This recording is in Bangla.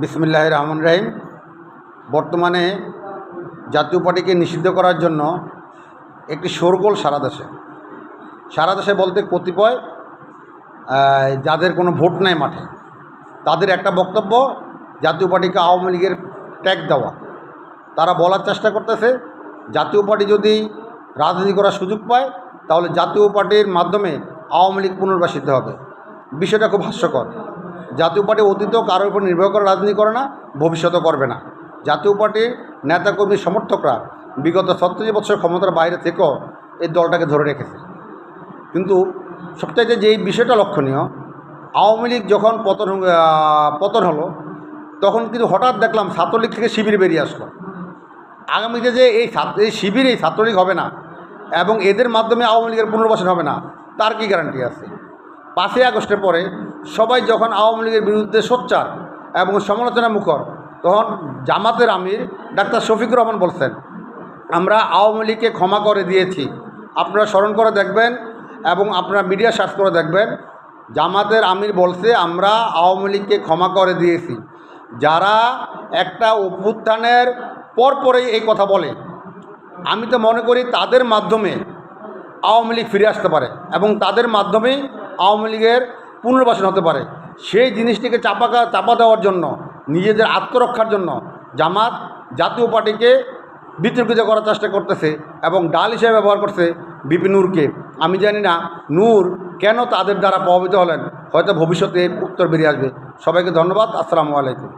বিসমিল্লাহ রহমান রাহিম। বর্তমানে জাতীয় পার্টিকে নিষিদ্ধ করার জন্য একটি শোরগোল সারা দেশে। সারা দেশে বলতে কতিপয় যাদের কোনো ভোট নাই মাঠে, তাদের একটা বক্তব্য, জাতীয় পার্টিকে আওয়ামী লীগের ট্যাগ দেওয়া। তারা বলার চেষ্টা করতেছে, জাতীয় পার্টি যদি রাজনীতি করার সুযোগ পায়, তাহলে জাতীয় পার্টির মাধ্যমে আওয়ামী লীগ পুনর্বাসিত হবে। বিষয়টা খুব হাস্যকর। জাতীয় পার্টি অতীতেও কারোর উপর নির্ভর করে রাজনীতি করে না, ভবিষ্যতেও করবে না। জাতীয় পার্টির নেতাকর্মী সমর্থকরা বিগত ছত্রিশ বছর ক্ষমতার বাইরে থেকেও এই দলটাকে ধরে রেখেছে। কিন্তু সবচাইতে যে এই বিষয়টা লক্ষণীয়, আওয়ামী লীগ যখন পতন পতন হলো, তখন কিন্তু হঠাৎ দেখলাম ছাত্রলীগ থেকে শিবির বেরিয়ে আসলো। আগামীতে যে এই এই শিবির, এই ছাত্রলীগ হবে না এবং এদের মাধ্যমে আওয়ামী লীগের পুনর্বাসন হবে না, তার কি গ্যারান্টি আছে? পাঁচই আগস্টের পরে সবাই যখন আওয়ামী লীগের বিরুদ্ধে সোচ্চার এবং সমালোচনা মুখর, তখন জামাতের আমির ডাক্তার শফিকুর রহমান বলছেন, আমরা আওয়ামী লীগকে ক্ষমা করে দিয়েছি। আপনারা স্মরণ করে দেখবেন এবং আপনারা মিডিয়া সার্চ করে দেখবেন, জামাতের আমির বলছে, আমরা আওয়ামী লীগকে ক্ষমা করে দিয়েছি। যারা একটা অভ্যুত্থানের পরপরেই এই কথা বলে, আমি তো মনে করি তাদের মাধ্যমে আওয়ামী লীগ ফিরে আসতে পারে এবং তাদের মাধ্যমেই আওয়ামী লীগের পুনর্বাসন হতে পারে। সেই জিনিসটিকে চাপাকা চাপা দেওয়ার জন্য, নিজেদের আত্মরক্ষার জন্য জামাত জাতীয় পার্টিকে বিতর্কিত করার চেষ্টা করতেছে এবং ডাল হিসেবে ব্যবহার করছে বিপি নূরকে। আমি জানি না নূর কেন তাদের দ্বারা প্রভাবিত হলেন, হয়তো ভবিষ্যতে উত্তর বেরিয়ে আসবে। সবাইকে ধন্যবাদ, আসসালামু আলাইকুম।